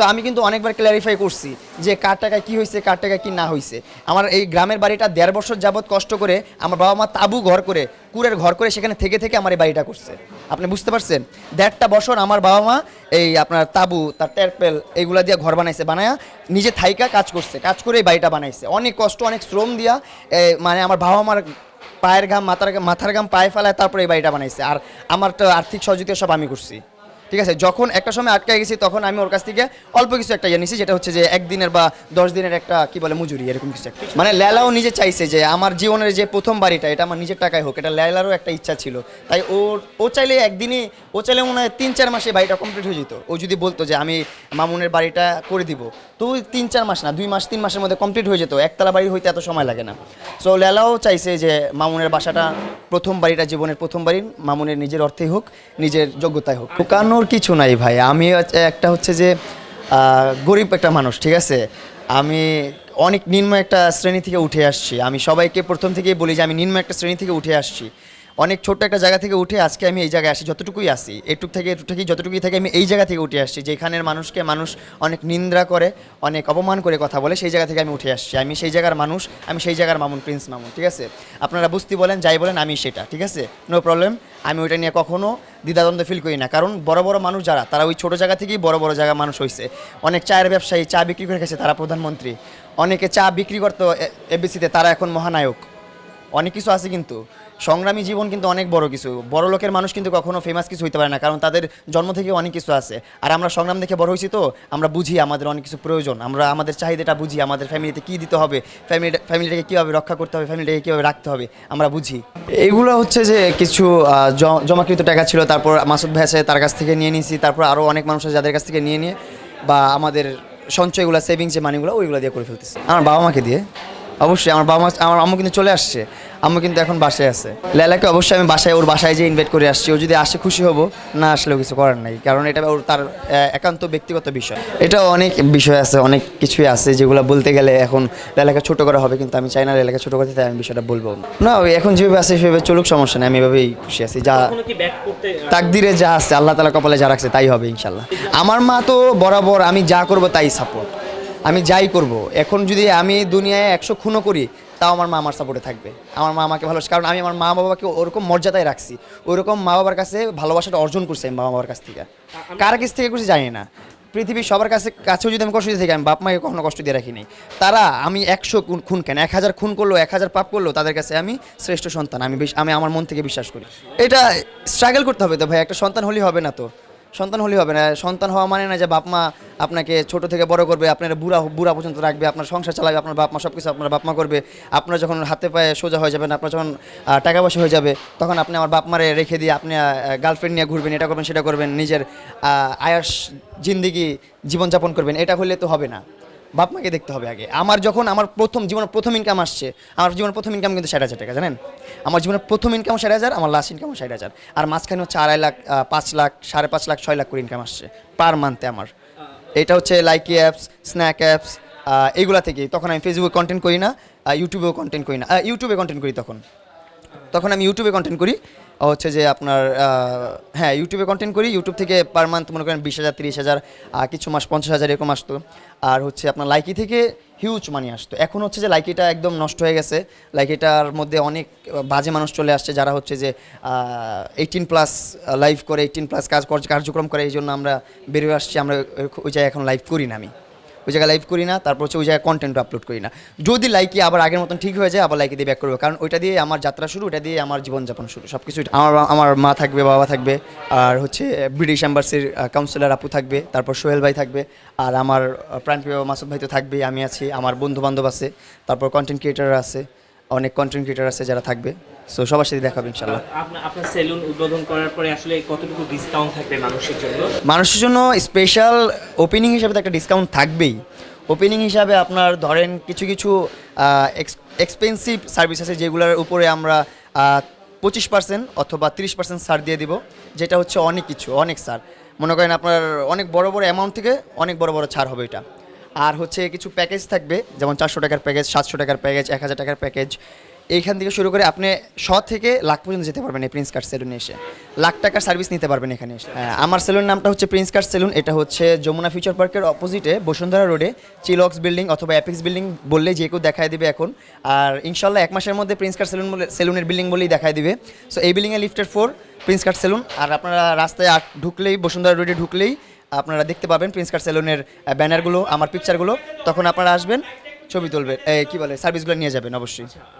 So আমি কিন্তু অনেকবার ক্ল্যারিফাই করছি যে কার টাকায় কী হয়েছে, কার টাকায় কী না হয়েছে। আমার এই গ্রামের বাড়িটা দেড় বছর যাবৎ কষ্ট করে আমার বাবা মা তাবু ঘর করে কুড়ের ঘর করে সেখানে থেকে থেকে আমার এই বাড়িটা করছে। আপনি বুঝতে পারছেন? দেড়টা বছর আমার বাবা মা এই আপনার তাবু, তার টেরপেল এইগুলা দিয়ে ঘর বানাইছে, বানায়া নিজে থাইকা কাজ করছে, কাজ করে এই বাড়িটা বানাইছে। অনেক কষ্ট, অনেক শ্রম দিয়া মানে আমার বাবা মার পায়ের ঘাম, মাথার মাথার ঘাম পায়ে ফেলায় তারপরে এই বাড়িটা বানাইছে। আর আমার তো আর্থিক সহযোগিতা সব আমি করছি। ঠিক আছে, যখন একটা সময় আটকে গেছি, তখন আমি ওর কাছ থেকে অল্প কিছু একটা ইয়ে নিছি যেটা হচ্ছে যে একদিনের বা দশ দিনের একটা, কি বলে, মজুরি, এরকম কিছু একটা। মানে লেলাও নিজে চাইছে যে আমার জীবনের যে প্রথম বাড়িটা, এটা আমার নিজের টাকায় হোক, এটা লেলারও একটা ইচ্ছা ছিল। তাই ওর ও চাইলে একদিনই, ও চাইলে মনে হয় তিন চার মাসে বাড়িটা কমপ্লিট হয়ে যেত। ও যদি বলতো যে আমি মামুনের বাড়িটা করে দিব, তো তিন চার মাস না, দুই মাস, তিন মাসের মধ্যে কমপ্লিট হয়ে যেত। একতলা বাড়ি হইতে এত সময় লাগে না। সো লেলাও চাইছে যে মামুনের বাসাটা প্রথম বাড়িটা, জীবনের প্রথম বাড়ি, মামুনের নিজের অর্থেই হোক, নিজের যোগ্যতায় হোক। ঢুকানোর কিছু নাই ভাই। আমি একটা হচ্ছে যে গরিব একটা মানুষ, ঠিক আছে? আমি অনেক নিম্ন একটা শ্রেণি থেকে উঠে আসছি। আমি সবাইকে প্রথম থেকেই বলি যে, আমি নিম্ন একটা শ্রেণি থেকে উঠে আসছি। অনেক ছোট্ট একটা জায়গা থেকে উঠে আজকে আমি এই জায়গায় আসি যতটুকুই আসি এটুক থেকে এটুক থেকে যতটুকুই থেকে আমি এই জায়গা থেকে উঠে আসছি যেখানের মানুষকে মানুষ অনেক নিন্দা করে অনেক অপমান করে কথা বলে সেই জায়গা থেকে আমি উঠে আসছি আমি সেই জায়গার মানুষ আমি সেই জায়গার মামুন প্রিন্স মামুন ঠিক আছে আপনারা বুঝতে বলেন যাই বলেন আমি সেটা ঠিক আছে নো প্রবলেম আমি ওইটা নিয়ে কখনো দ্বিধাদ্বন্দ্ব ফিল করি না কারণ বড় বড় মানুষ যারা তারা ওই ছোট জায়গা থেকেই বড় বড় জায়গা মানুষ হয়েছে অনেক চায়ের ব্যবসায়ী চা বিক্রি করে গেছে তারা প্রধানমন্ত্রী অনেকে চা বিক্রি করতো এবিসিতে তারা এখন মহানায়ক অনেক কিছু আছে কিন্তু সংগ্রামী জীবন কিন্তু অনেক বড় কিছু। বড় লোকের মানুষ কিন্তু কখনো ফেমাস কিছু হইতে পারে না, কারণ তাদের জন্ম থেকে অনেক কিছু আছে। আর আমরা সংগ্রাম দেখে বড় হয়েছি তো, আমরা বুঝি আমাদের অনেক কিছু প্রয়োজন। আমরা আমাদের চাহিদাটা বুঝি, আমাদের ফ্যামিলিতে কী দিতে হবে ফ্যামিলি ফ্যামিলিটাকে কীভাবে রক্ষা করতে হবে ফ্যামিলিটাকে কীভাবে রাখতে হবে, আমরা বুঝি। এইগুলো হচ্ছে যে কিছু জমাকৃত টাকা ছিল, তারপর মাসুদ আছে, তার কাছ থেকে নিয়ে নিয়েছি, তারপর আরও অনেক মানুষ আছে যাদের কাছ থেকে নিয়ে নিয়ে, বা আমাদের সঞ্চয়গুলো সেভিংস যে মানিগুলো ওইগুলো দিয়ে করে ফেলতেছি। আমার বাবা মাকে দিয়ে। অবশ্যই আমার বাবা মা আমার আম্মু কিন্তু চলে আসছে। আম্মু কিন্তু এখন বাসায় আছে। লেলাকে অবশ্যই আমি বাসায় ওর বাসায় যে ইনভাইট করে আসছি। ও যদি আসে খুশি হব না আসলেও কিছু করার নাই। কারণ এটা ওর তার একান্ত ব্যক্তিগত বিষয়। এটা অনেক বিষয় আছে অনেক কিছুই আছে যেগুলো বলতে গেলে এখন লেলাকে ছোট করা হবে কিন্তু আমি চাই না লেলাকে ছোট করতে তাই আমি বিষয়টা বলব না। এখন যেভাবে আছে সেভাবে চলুক সমস্যা নেই আমি এভাবেই খুশি আছি। যা তাকদিরে যা আছে আল্লাহ তালা কপালে যা রাখছে তাই হবে ইনশাল্লাহ আমার মা তো বরাবর আমি যা করব তাই সাপোর্ট আমি যাই করব। এখন যদি আমি দুনিয়ায় একশো খুনও করি, তাও আমার মা আমার সাপোর্টে থাকবে। আমার মা আমাকে ভালোবাসে। কারণ আমি আমার মা বাবাকে ওরকম মর্যাদায় রাখছি। ওরকম মা বাবার কাছে ভালোবাসাটা অর্জন করছি আমি মা বাবার কাছ থেকে। কার কাছ থেকে করছি জানি না। পৃথিবীর সবার কাছে, কাছেও যদি আমি কষ্ট দিয়ে থাকি, আমি বাপ মাকে কখনো কষ্ট দিয়ে রাখিনি। তারা আমি একশো খুন- কেন? এক হাজার খুন করল, এক হাজার পাপ করল, তাদের কাছে আমি শ্রেষ্ঠ সন্তান। আমি আমি আমার মন থেকে বিশ্বাস করি। এটা স্ট্রাগল করতে হবে তো ভাই। একটা সন্তান হলেই হবে না তো। সন্তান হলেই হবে না। সন্তান হওয়া মানে না যে বাপ মা আপনাকে ছোট থেকে বড় করবে, আপনার বুড়া বুড়া পর্যন্ত রাখবে, আপনার সংসার চালাবে, আপনার বাপ মা সব কিছু আপনার বাপ মা করবে। আপনার যখন হাতে পায়ে সোজা হয়ে যাবেন, আপনার যখন টাকা পয়সা হয়ে যাবে, তখন আপনি আমার বাপ মারে রেখে দিয়ে আপনি গার্লফ্রেন্ড নিয়ে ঘুরবেন, এটা করবেন, সেটা করবেন, নিজের আয়াস, জিন্দিগি জীবনযাপন করবেন, এটা হলে তো হবে না। বাপ মাকে দেখতে হবে আগে। আমার যখন আমার প্রথম জীবনের প্রথম ইনকাম আসছে, আমার জীবনের প্রথম ইনকাম কিন্তু ষাট হাজার টাকা, জানেন? আমার জীবনের প্রথম ইনকাম ষাট হাজার, আমার লাস্ট ইনকাম ষাট হাজার। আর মাঝখানে হচ্ছে আড়াই লাখ পাঁচ লাখ, সাড়ে পাঁচ লাখ, ছয় লাখ করে ইনকাম আসছে পার মান্থে আমার। এটা হচ্ছে লাইকি অ্যাপস স্ন্যাক অ্যাপস এইগুলা থেকেই। তখন আমি ফেসবুকে কন্টেন্ট করি না ইউটিউবেও কন্টেন্ট করি না ইউটিউবে কন্টেন্ট করি তখন। তখন আমি ইউটিউবে কন্টেন্ট করি হচ্ছে যে আপনার হ্যাঁ ইউটিউবে কন্টেন্ট করি ইউটিউব থেকে পার মান্থ মনে করেন বিশ হাজার, তিরিশ হাজার কিছু মাস পঞ্চাশ হাজার এরকম আসতো। আর হচ্ছে আপনার লাইকি থেকে হিউজ মানি আসতো। এখন হচ্ছে যে লাইকিটা একদম নষ্ট হয়ে গেছে। লাইকিটার মধ্যে অনেক বাজে মানুষ চলে আসছে যারা হচ্ছে যে এইটিন প্লাস লাইভ করে এইটিন প্লাস কাজ কর- কার্যক্রম করে, এই জন্য আমরা বেরিয়ে আসছি। আমরা ওই জায়গায় এখন লাইভ করি না আমি। ওই জায়গায় লাইভ করি না, তারপর হচ্ছে ওই জায়গায় কন্টেন্ট আপলোড করি না। যদি লাইকে আবার আগের মতন ঠিক হয়ে যায়, আবার লাইকে দিয়ে ব্যাক করব। কারণ ওইটা দিয়ে আমার যাত্রা শুরু ওটা দিয়ে আমার জীবনযাপন শুরু। সব কিছু আমার আমার মা থাকবে, বাবা থাকবে, আর হচ্ছে ব্রিটিশ এম্বাসির কাউন্সিলর আপু থাকবে, তারপর সোহেল ভাই থাকবে, আর আমার প্রাণপ্রিয় মাসুদ ভাই তো থাকবে আমি আছি, আমার বন্ধু বান্ধব আছে, তারপর কন্টেন্ট ক্রিয়েটার আছে। অনেক কন্টেন্ট ক্রিয়েটার আছে যারা থাকবে। সো সবার সাথে দেখাবে ইনশাল্লাহ আপনার সেলুন উদ্বোধন করার পরে আসলে কতটুকু ডিসকাউন্ট থাকবে মানুষের জন্য? মানুষের জন্য স্পেশাল ওপেনিং হিসাবে তো একটা ডিসকাউন্ট থাকবেই। ওপেনিং হিসাবে আপনার ধরেন কিছু কিছু এক্সপেন্সিভ সার্ভিস আছে যেগুলোর উপরে আমরা পঁচিশ পার্সেন্ট অথবা তিরিশ পার্সেন্ট ছাড় দিয়ে দিব যেটা হচ্ছে অনেক কিছু অনেক ছাড়। মনে করেন আপনার অনেক বড় বড় অ্যামাউন্ট থেকে অনেক বড় বড় ছাড় হবে এটা। আর হচ্ছে কিছু প্যাকেজ থাকবে যেমন চারশো টাকার প্যাকেজ সাতশো টাকার প্যাকেজ এক হাজার টাকার প্যাকেজ এইখান থেকে শুরু করে আপনি শ থেকে লাখ পর্যন্ত যেতে পারবেন এই প্রিন্স কার্ড সেলুনে এসে। লাখ টাকার সার্ভিস নিতে পারবেন এখানে এসে। হ্যাঁ, আমার সেলুন নামটা হচ্ছে প্রিন্স কার্ড সেলুন এটা হচ্ছে যমুনা ফিউচার পার্কের অপোজিটে বসুন্ধরা রোডে চিলক্স বিল্ডিং অথবা অ্যাপিক্স বিল্ডিং বললে যে কেউ দেখায় দিবে এখন। আর ইনশাল্লাহ এক মাসের মধ্যে প্রিন্স কার্ড সেলুন বলে সেলুনের বিল্ডিং বলেই দেখায় দিবে। সো এই বিল্ডিংয়ে লিফটের ফোর প্রিন্স কার্ড সেলুন আর আপনারা রাস্তায় ঢুকলেই বসুন্ধরা রোডে ঢুকলেই আপনারা দেখতে পাবেন প্রিন্স কার সেলুনের ব্যানারগুলো আমার পিকচারগুলো তখন আপনারা আসবেন, ছবি তুলবেন কি বলে সার্ভিসগুলো নিয়ে যাবেন অবশ্যই।